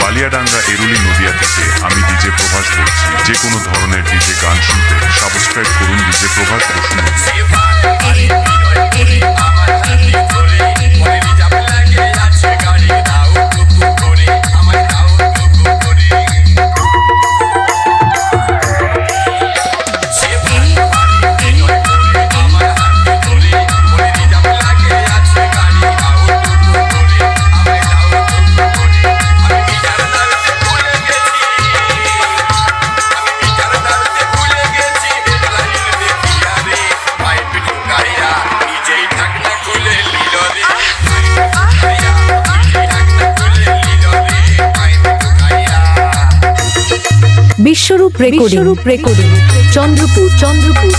বালিয়াডাঙ্গা এরুলি নদিয়া থেকে আমি ডিজে প্রভাস বলছি। যে কোনো ধরনের ডিজে গান শুনতে সাবস্ক্রাইব করুন ডিজে প্রভাস বসুন Biswarup recording. Recording. Chandrapur Chandrapur.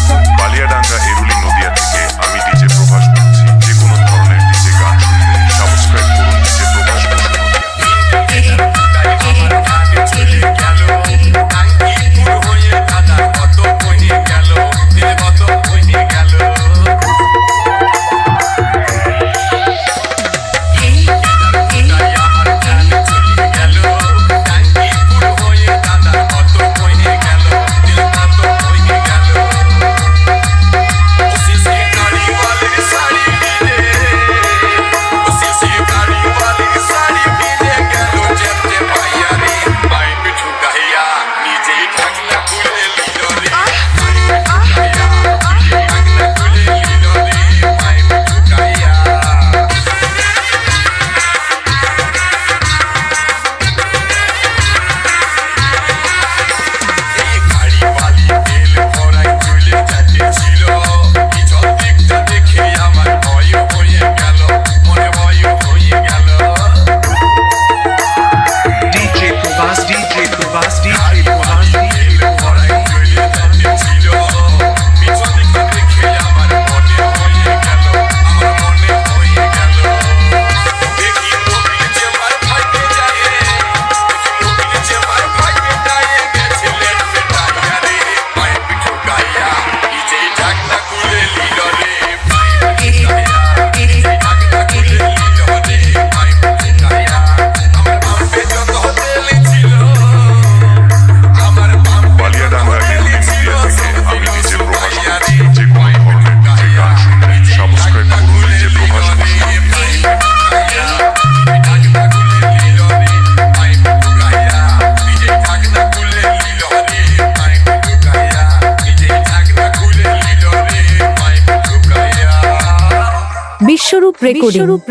Biswarup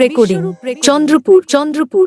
recording Chandrapur Chandrapur.